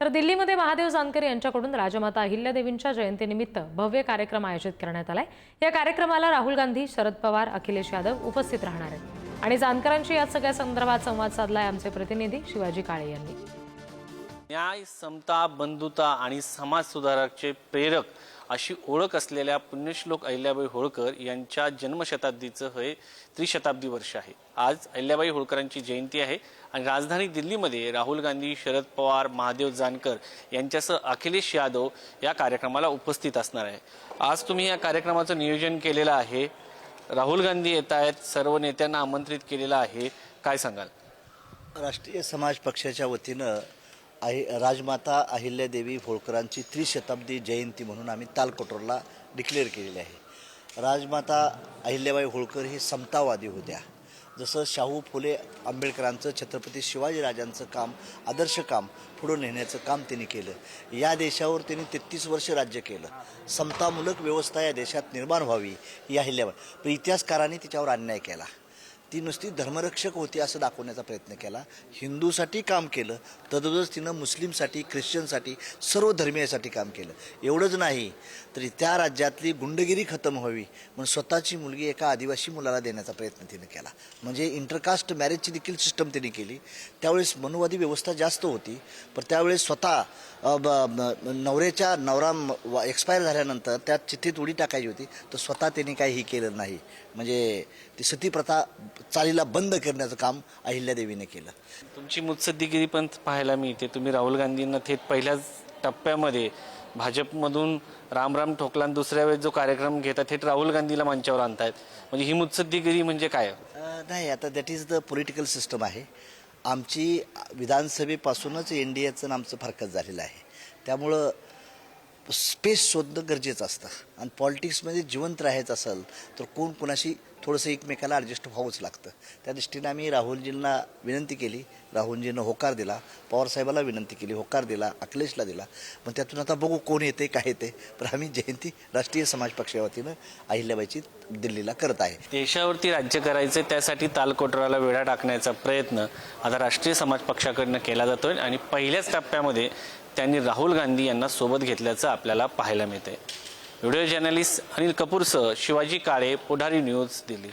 तर दिल्लीमध्ये महादेव जानकर यांच्याकडून राजमाता अहिल्यादेवींच्या जयंतीनिमित्त भव्य कार्यक्रम आयोजित करण्यात आलाय. या कार्यक्रमाला राहुल गांधी शरद पवार अखिलेश यादव उपस्थित राहणार आहेत. आणि जानकरांशी या सगळ्या संदर्भात संवाद साधलाय आमचे प्रतिनिधी शिवाजी काळे यांनी. न्याय समता बंधुता आणि समाज सुधारकचे प्रेरक अशी ओळख असलेल्या पुण्यश्लोक अहिल्याबाई होळकर यांच्या जन्मशताब्दीचं हे त्रिशताब्दी वर्ष आहे. आज अहिल्याबाई होळकरांची जयंती आहे आणि राजधानी दिल्लीमध्ये राहुल गांधी शरद पवार महादेव जानकर यांच्यासह अखिलेश यादव या कार्यक्रमाला उपस्थित असणार आहे. आज तुम्ही या कार्यक्रमाचं नियोजन केलेलं आहे. राहुल गांधी येत आहेत सर्व नेत्यांना आमंत्रित केलेलं आहे. काय सांगाल? राष्ट्रीय समाज पक्षाच्या वतीनं आहि राजमाता अहिल्यादेवी होळकरांची त्रिशताब्दी जयंती म्हणून आम्ही तालकोटोरला डिक्लेअर केलेली आहे. राजमाता अहिल्याबाई होळकर ही समतावादी होत्या. जसं शाहू फुले आंबेडकरांचं छत्रपती शिवाजीराजांचं काम आदर्श काम पुढं नेण्याचं काम त्यांनी केलं. या देशावर त्यांनी तेहतीस वर्ष राज्य केलं. समतामूलक व्यवस्था या देशात निर्माण व्हावी ही अहिल्याबाई. पण इतिहासकारांनी तिच्यावर अन्याय केला. ती नुसती धर्मरक्षक होती असं दाखवण्याचा प्रयत्न केला. हिंदूसाठी काम केलं तदोदच तिनं मुस्लिमसाठी ख्रिश्चनसाठी सर्व धर्मीयासाठी काम केलं. एवढंच नाही तरी त्या राज्यातली गुंडगिरी खतम व्हावी म्हणून स्वतःची मुलगी एका आदिवासी मुलाला देण्याचा प्रयत्न तिने केला. म्हणजे इंटरकास्ट मॅरेजची देखील सिस्टम तिने केली. त्यावेळेस मनुवादी व्यवस्था जास्त होती पण त्यावेळेस स्वतः ब, नवऱ्याच्या नवरा एक्सपायर झाल्यानंतर त्यात चिठ्ठीत उडी टाकायची होती तर स्वतः त्यांनी काही हे केलं नाही. म्हणजे ती सती प्रथा चालीला बंद करण्याचं काम अहिल्यादेवीने केलं. तुमची मुत्सद्दीगिरी पण पाहायला मिळते. तुम्ही राहुल गांधींना थेट पहिल्याच टप्प्यामध्ये भाजपमधून राम राम ठोकला आणि दुसऱ्या वेळेस जो कार्यक्रम घेतात थेट राहुल गांधीला मंचावर आणतायत. म्हणजे ही मुत्सद्दीगिरी म्हणजे काय? नाही आता that is the political system आहे. आमची विधानसभेपासूनच एन डी एचं आमचं फारकत झालेलं आहे. त्यामुळं स्पेस शोधणं गरजेचं असतं. आणि पॉलिटिक्समध्ये जिवंत राहायचं असेल तर कोण कुणाशी थोडंसं एकमेकाला ॲडजस्ट व्हावंच लागतं. त्या दृष्टीने आम्ही राहुलजींना विनंती केली. राहुलजींना होकार दिला. पवारसाहेबाला विनंती केली. होकार दिला. अखिलेशला दिला. पण त्यातून आता बघू कोण येते काय येते. पण आम्ही जयंती राष्ट्रीय समाज पक्षाच्या वतीनं अहिल्याबाईची दिल्लीला करत आहे. देशावरती राज्य करायचे त्यासाठी तालकोटराला वेढा टाकण्याचा प्रयत्न आता राष्ट्रीय समाज पक्षाकडनं केला जातोय आणि पहिल्याच टप्प्यामध्ये त्यांनी राहुल गांधी यांना सोबत घेतल्याचं आपल्याला पाहायला मिळतंय. व्हिडिओ जर्नलिस्ट अनिल कपूरसह शिवाजी काळे पुढारी न्यूज दिल्ली.